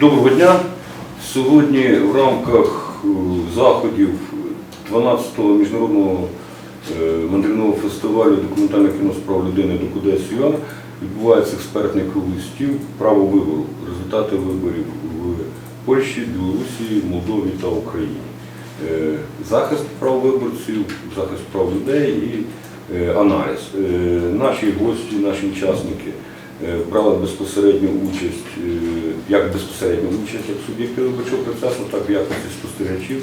Доброго дня. Сьогодні в рамках е, заходів 12-го міжнародного е, мандрівного фестивалю документального кіно справ людини до ЮА відбувається експертний круглий стіл право вибору, результати виборів в Польщі, Білорусі, Молдові та Україні. Е, Захист прав виборців, захист прав людей і аналіз. Наші гості, наші учасники брали безпосередню участь, як безпосередню участь як суб'єкти виборчого процесу, так і в якості спостерігачів,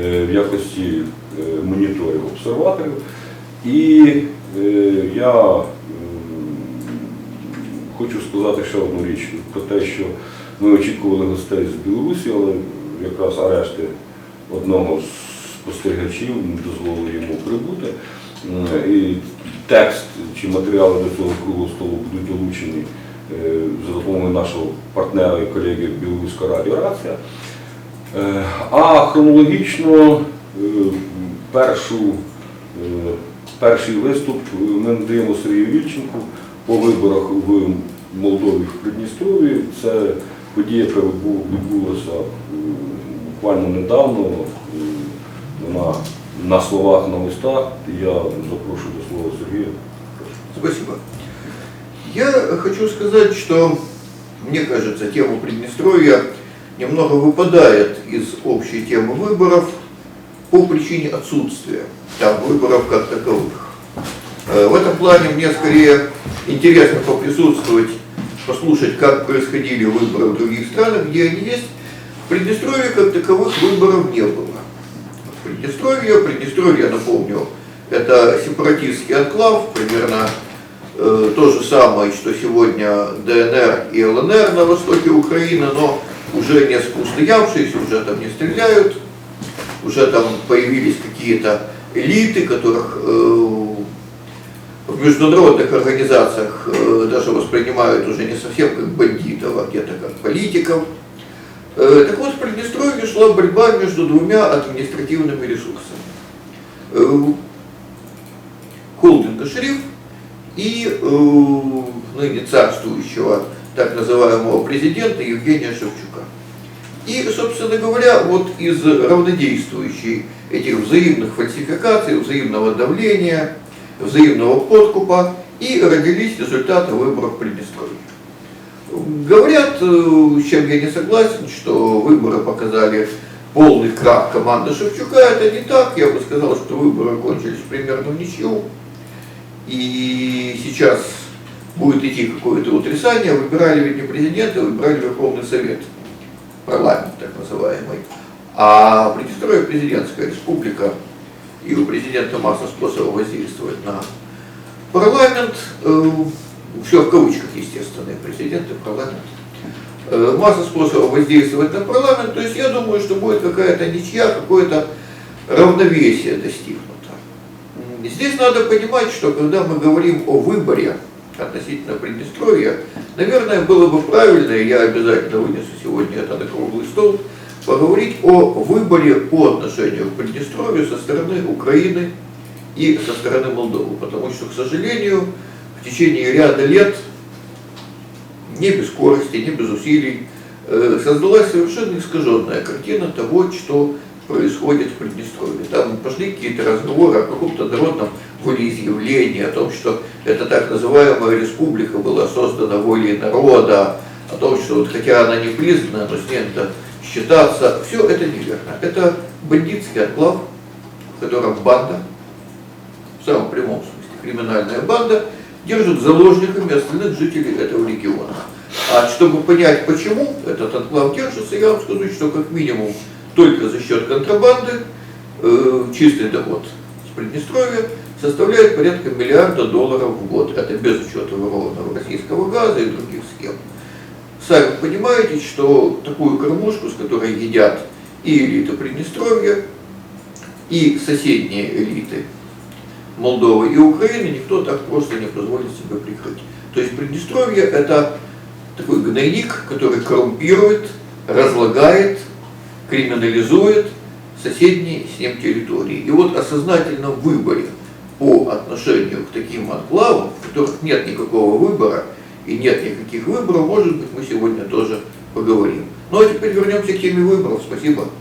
е, в якості е, моніторів, обсерваторів. І е, я хочу сказати ще одну річ про те, що ми очікували гостей з Білорусі, але якраз арешти одного з спостерігачів дозволили йому прибути. І текст чи матеріали до цього круглого столу будуть долучені за допомогою нашого партнера і колеги Білоруська радіо Рація. Е, А хронологічно е, першу, е, перший виступ ми надаємо Сергію Вільченку по виборах в Молдові в Придністров'ї. Це подія, яка відбулася е, буквально недавно. Е, Вона на словах, на устах. Я запрошую до слова Сергія. Спасибо. Я хочу сказать, что, мне кажется, тема Приднестровья немного выпадает из общей темы выборов по причине отсутствия там выборов как таковых. Э, В этом плане мне скорее интересно поприсутствовать, послушать, как происходили выборы в других странах, где они есть. В Приднестровье как таковых выборов не было. Приднестровье, Приднестровье, я напомню, это сепаратистский анклав, примерно то же самое, что сегодня ДНР и ЛНР на востоке Украины, но уже несколько устоявшиеся, уже там не стреляют, уже там появились какие-то элиты, которых в международных организациях даже воспринимают уже не совсем как бандитов, а где-то как политиков. Так вот, в Приднестровье шла борьба между двумя административными ресурсами. Э, Холдинга «Шериф» и э, ныне царствующего так называемого президента Евгения Шевчука. И, собственно говоря, вот из равнодействующей этих взаимных фальсификаций, взаимного давления, взаимного подкупа и родились результаты выборов в Приднестровье. Говорят, э, с чем я не согласен, что выборы показали полный крах команды Шевчука. Это не так. Я бы сказал, что выборы кончились примерно в ничью. И сейчас будет идти какое-то утрясание. Выбирали ведь не президента, выбирали Верховный Совет, парламент так называемый. А Приднестровье президентская республика, и у президента масса способов воздействовать на парламент. все в кавычках, естественно, президент и парламент. Э, масса способов воздействовать на парламент. То есть я думаю, что будет какая-то ничья, какое-то равновесие достигнуто. Здесь надо понимать, что когда мы говорим о выборе относительно Приднестровья, наверное, было бы правильно, и я обязательно вынесу сегодня это на круглый стол, поговорить о выборе по отношению к Приднестровью со стороны Украины и со стороны Молдовы. Потому что, к сожалению, в течение ряда лет, не без скорости, не без усилий, э, создалась совершенно искаженная картина того, что происходит в Приднестровье. Там пошли какие-то разговоры о каком-то народном волеизъявлении, о том, что эта так называемая республика была создана волей народа, о том, что вот хотя она не признана, но с ней надо считаться. Все это неверно. Это бандитский отклав, в котором банда, в самом прямом смысле, криминальная банда, держит заложниками остальных жителей этого региона. А чтобы понять, почему этот анклав держится, я вам скажу, что как минимум только за счет контрабанды э, чистый доход с Приднестровья составляет порядка миллиарда долларов в год. Это без учета ворованного российского газа и других схем. Сами понимаете, что такую кормушку, с которой едят и элиты Приднестровья, и соседние элиты Молдовы и Украины, никто так просто не позволит себе прикрыть. То есть Приднестровье это такой гнойник, который коррумпирует, разлагает, криминализует соседние с ним территории. И вот о сознательном выборе по отношению к таким анклавам, в которых нет никакого выбора и нет никаких выборов, может быть, мы сегодня тоже поговорим. Ну а теперь вернемся к теме выборов. Спасибо.